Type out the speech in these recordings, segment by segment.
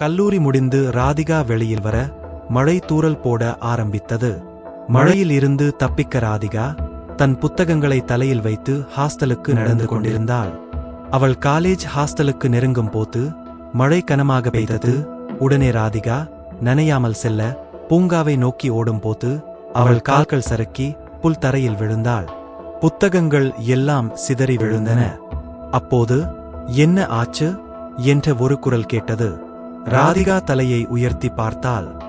கல்லூரி முடிந்து ராதிகா வெளியில் வர மழை தூறல் போட ஆரம்பித்தது. மழையில் இருந்து தப்பிக்க ராதிகா தன் புத்தகங்களை தலையில் வைத்து ஹாஸ்டலுக்கு நடந்து கொண்டிருந்தாள். அவள் காலேஜ் ஹாஸ்டலுக்கு நெருங்கும் போது மழை கனமாக பெய்தது. உடனே ராதிகா நனையாமல் செல்ல பூங்காவை நோக்கி ஓடும் போது அவள் கால்கள் சறுக்கி புல் தரையில் விழுந்தாள். புத்தகங்கள் எல்லாம் சிதறி விழுந்தன. அப்போது என்ன ஆச்சு? என்ற ஒரு குரல் கேட்டது. ராதிகா தலையை உயர்த்தி பார்த்தால்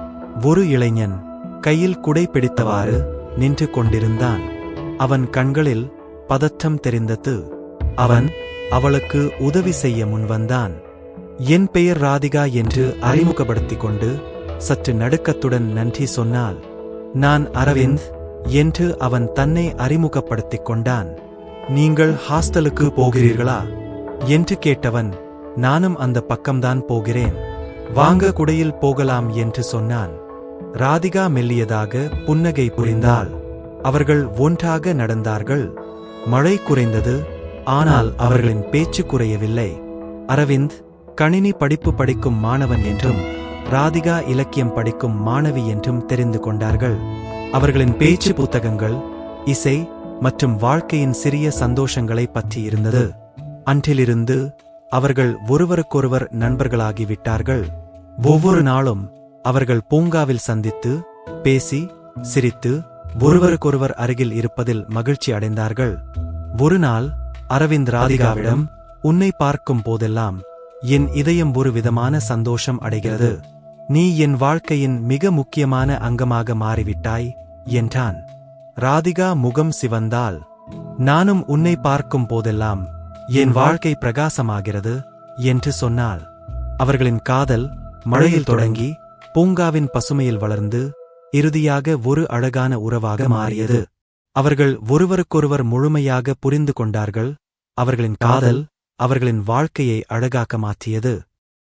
ஒரு இளைஞன் கையில் குடை பிடித்தவாறு நின்று கொண்டிருந்தான். அவன் கண்களில் பதற்றம் தெரிந்தது. அவன் அவளுக்கு உதவி செய்ய முன்வந்தான் என் பெயர் ராதிகா என்று அறிமுகப்படுத்திக் கொண்டு சற்று நடுக்கத்துடன் நன்றி சொன்னால் நான் அரவிந்த் என்று அவன் தன்னை அறிமுகப்படுத்திக் கொண்டான். நீங்கள் ஹாஸ்டலுக்கு போகிறீர்களா? என்று கேட்டவன் நானும் அந்த பக்கம்தான் போகிறேன். வாங்க குடையில் போகலாம் என்று சொன்னான். ராதிகா மெல்லியதாக புன்னகை புரிந்தாள். அவர்கள் ஒன்றாக நடந்தார்கள். மழை குறைந்தது. ஆனால் அவர்களின் பேச்சு குறையவில்லை. அரவிந்த் கணினி படிப்பு படிக்கும் மாணவன் என்றும் ராதிகா இலக்கியம் படிக்கும் மாணவி என்றும் தெரிந்து கொண்டார்கள். அவர்களின் பேச்சு புத்தகங்கள் இசை மற்றும் வாழ்க்கையின் சிறிய சந்தோஷங்களை பற்றி இருந்தது. அன்றிலிருந்து அவர்கள் ஒருவருக்கொருவர் நண்பர்களாகிவிட்டார்கள். ஒவ்வொரு நாளும் அவர்கள் பூங்காவில் சந்தித்து பேசி சிரித்து ஒருவருக்கொருவர் அருகில் இருப்பதில் மகிழ்ச்சி அடைந்தார்கள். ஒரு நாள் அரவிந்த் ராதிகாவிடம் உன்னை பார்க்கும் போதெல்லாம் என் இதயம் ஒரு விதமான சந்தோஷம் அடைகிறது. நீ என் வாழ்க்கையின் மிக முக்கியமான அங்கமாக மாறிவிட்டாய் என்றான். ராதிகா முகம் சிவந்தால் நானும் உன்னை பார்க்கும் போதெல்லாம் என் வாழ்க்கை பிரகாசமாகிறது என்று சொன்னாள். அவர்களின் காதல் மழையில் தொடங்கி பூங்காவின் பசுமையில் வளர்ந்து இறுதியாக ஒரு அழகான உறவாக மாறியது. அவர்கள் ஒருவருக்கொருவர் முழுமையாக புரிந்து கொண்டார்கள். அவர்களின் காதல் அவர்களின் வாழ்க்கையை அழகாக்க மாற்றியது.